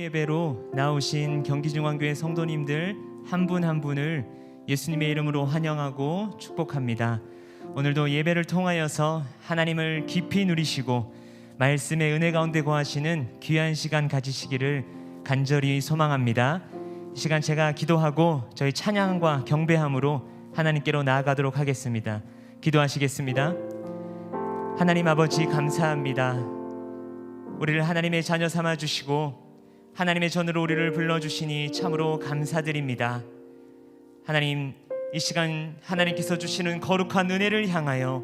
예배로 나오신 경기중앙교회 성도님들 한분한 분을 예수님의 이름으로 환영하고 축복합니다. 오늘도 예배를 통하여서 하나님을 깊이 누리시고 말씀의 은혜 가운데 거하시는 귀한 시간 가지시기를 간절히 소망합니다. 이 시간 제가 기도하고 저희 찬양과 경배함으로 하나님께로 나아가도록 하겠습니다. 기도하시겠습니다. 하나님 아버지 감사합니다. 우리를 하나님의 자녀 삼아 주시고 하나님의 전으로 우리를 불러 주시니 참으로 감사드립니다. 하나님 이 시간 하나님께서 주시는 거룩한 은혜를 향하여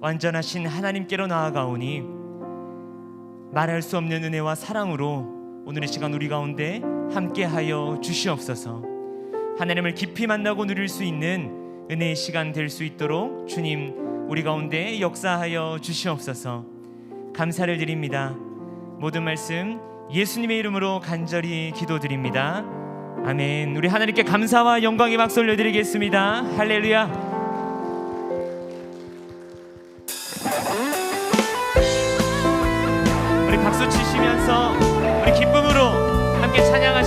완전하신 하나님께로 나아가오니 말할 수 없는 은혜와 사랑으로 오늘 이 시간 우리 가운데 함께하여 주시옵소서. 하나님을 깊이 만나고 누릴 수 있는 은혜의 시간 될 수 있도록 주님 우리 가운데 역사하여 주시옵소서. 감사를 드립니다. 모든 말씀 예수님의 이름으로 간절히 기도드립니다. 아멘. 우리 하나님께 감사와 영광의 박수 올려드리겠습니다. 할렐루야. 우리 박수 치시면서 우리 기쁨으로 함께 찬양하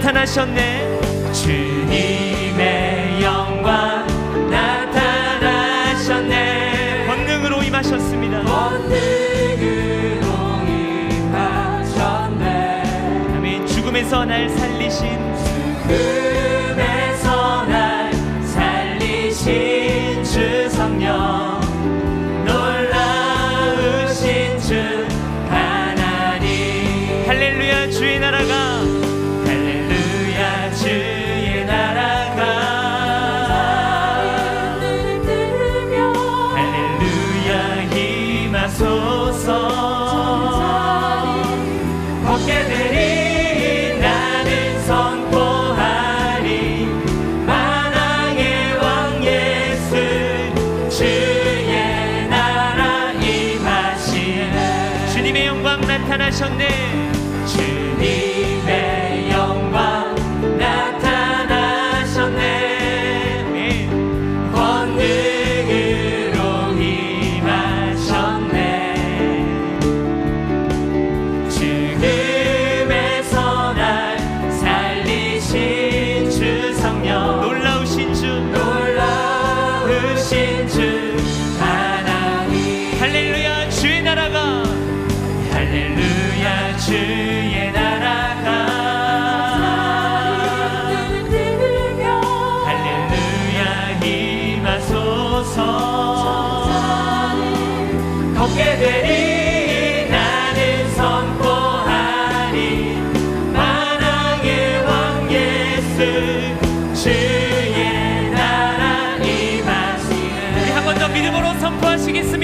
나타나셨네. 주님의 영광 나타나셨네. 권능으로 임하셨습니다. 권능으로 임하셨네. 아멘. 죽음에서 날 살리신 금에서 날 살리신 주 성령. 놀라우신 주 하나님. 할렐루야 주의 나라가 나타나셨네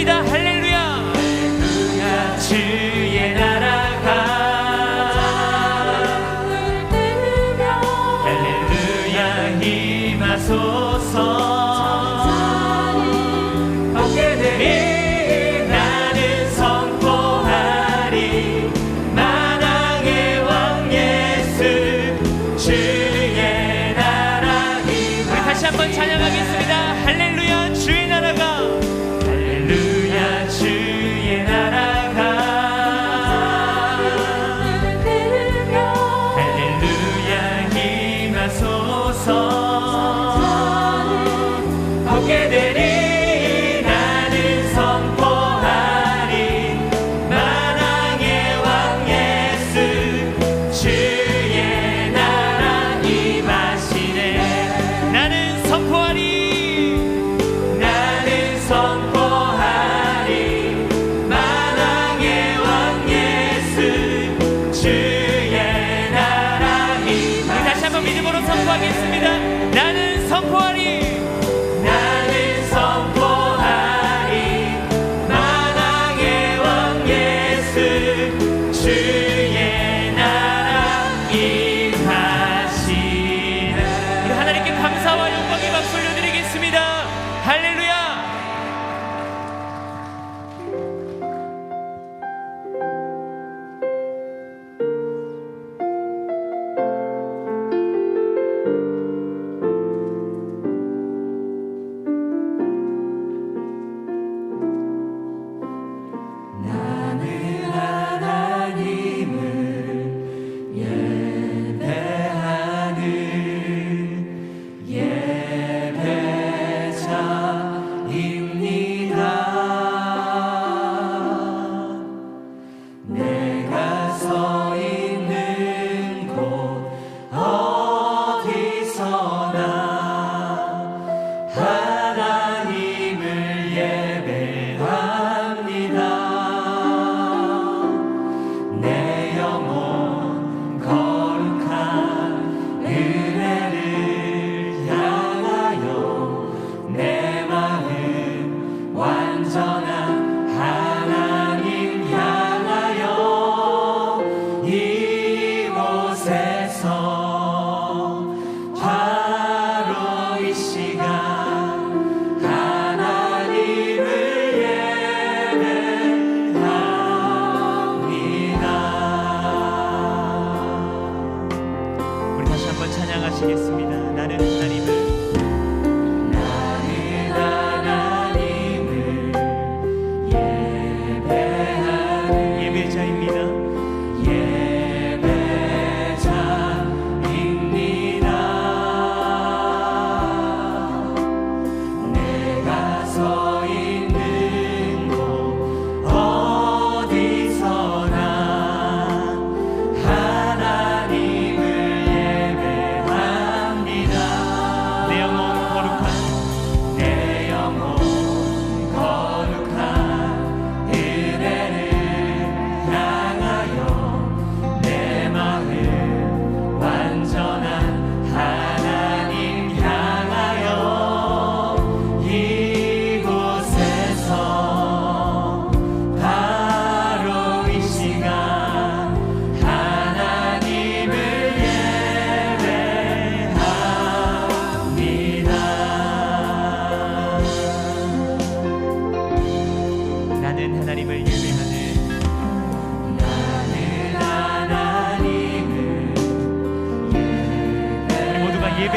선포하시겠습니다. 할렐루야 할렐루야 yeah.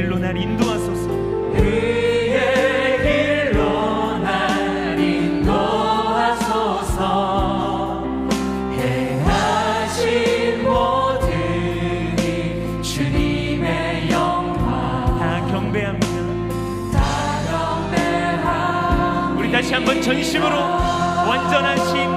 길로 날 인도하소서. 그의 길로 날 인도하소서. 행하신 모든 일 주님의 영광. 다 경배합니다. 다 경배합니다. 우리 다시 한번 전심으로 완전하신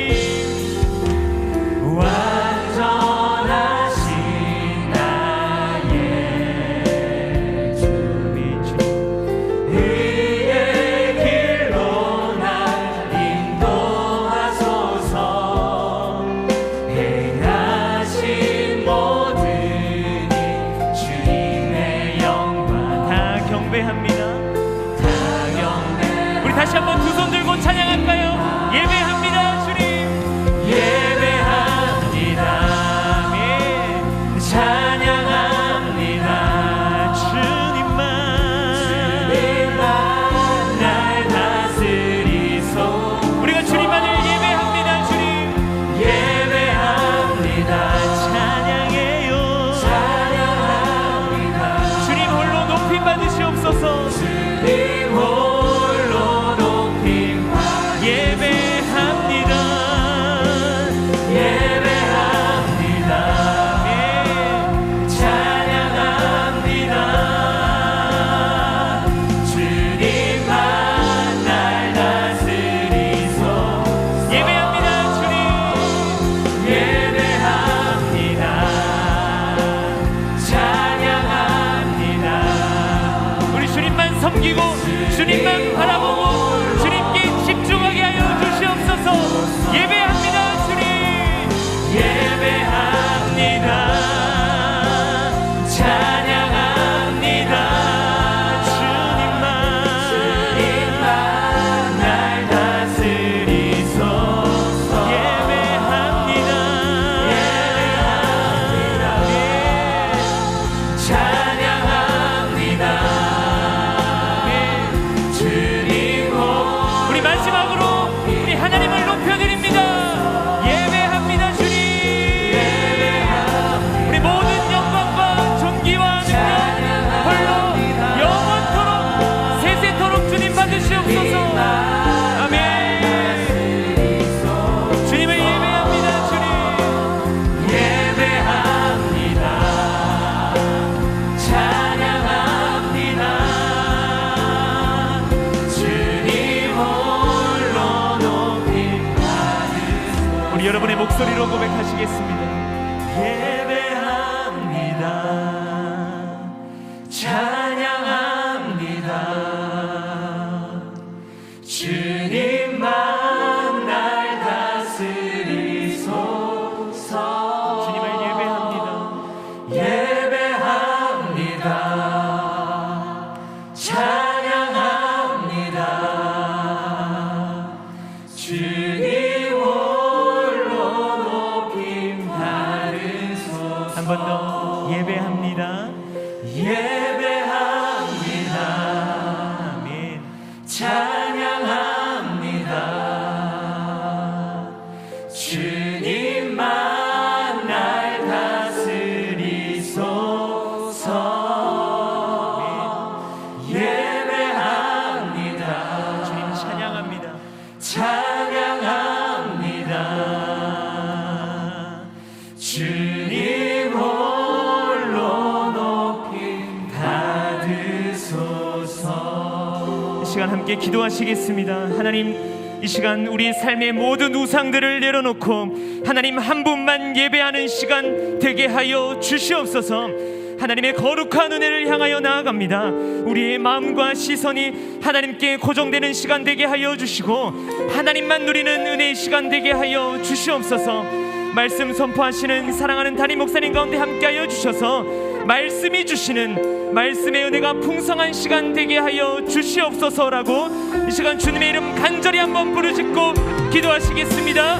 목소리로 고백하시겠습니다. 함께 기도하시겠습니다. 하나님 이 시간 우리 삶의 모든 우상들을 내려놓고 하나님 한 분만 예배하는 시간 되게 하여 주시옵소서. 하나님의 거룩한 은혜를 향하여 나아갑니다. 우리의 마음과 시선이 하나님께 고정되는 시간 되게 하여 주시고 하나님만 누리는 은혜의 시간 되게 하여 주시옵소서. 말씀 선포하시는 사랑하는 담임 목사님 가운데 함께하여 주셔서 말씀이 주시는 말씀의 은혜가 풍성한 시간 되게 하여 주시옵소서라고 이 시간 주님의 이름 간절히 한번 부르짖고 기도하시겠습니다.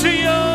주여